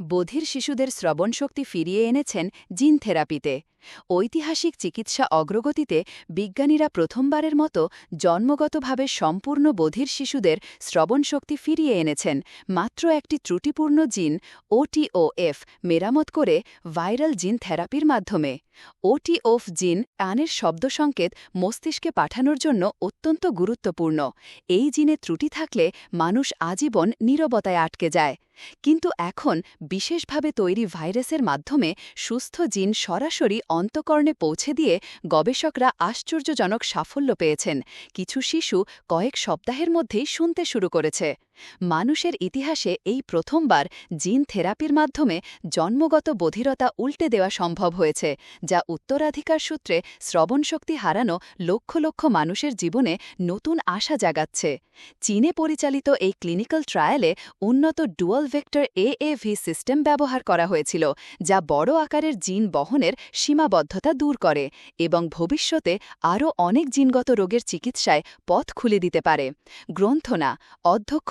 বধির শিশুদের শ্রবণশক্তি ফিরিয়ে এনেছেন জিন থেরাপিতে। ঐতিহাসিক চিকিৎসা অগ্রগতিতে বিজ্ঞানীরা প্রথমবারের মতো জন্মগতভাবে সম্পূর্ণ বধির শিশুদের শ্রবণশক্তি ফিরিয়ে এনেছেন। মাত্র একটি ত্রুটিপূর্ণ জিন ওটিওএফ মেরামত করে ভাইরাল জিন থেরাপির মাধ্যমে। ওটিওফ জিন কানের শব্দ সংকেত মস্তিষ্কে পাঠানোর জন্য অত্যন্ত গুরুত্বপূর্ণ। এই জিনে ত্রুটি থাকলে মানুষ আজীবন নীরবতায় আটকে যায়। কিন্তু এখন বিশেষভাবে তৈরি ভাইরাসের মাধ্যমে সুস্থ জিন সরাসরি অন্তকর্ণে পৌঁছে দিয়ে গবেষকরা আশ্চর্যজনক সাফল্য পেয়েছেন। কিছু শিশু কয়েক সপ্তাহের মধ্যেই শুনতে শুরু করেছে। মানুষের ইতিহাসে এই প্রথমবার জিন থেরাপির মাধ্যমে জন্মগত বধিরতা উল্টে দেওয়া সম্ভব হয়েছে, যা উত্তরাধিকার সূত্রে শ্রবণশক্তি হারানো লক্ষ লক্ষ মানুষের জীবনে নতুন আশা জাগাচ্ছে। চীনে পরিচালিত এই ক্লিনিক্যাল ট্রায়ালে উন্নত ডুয়াল ভেক্টর এএভি সিস্টেম ব্যবহার করা হয়েছিল, যা বড় আকারের জিন বহনের সীমাবদ্ধতা দূর করে এবং ভবিষ্যতে আরও অনেক জিনগত রোগের চিকিৎসায় পথ খুলে দিতে পারে। গ্রন্থনা, অধ্যক্ষ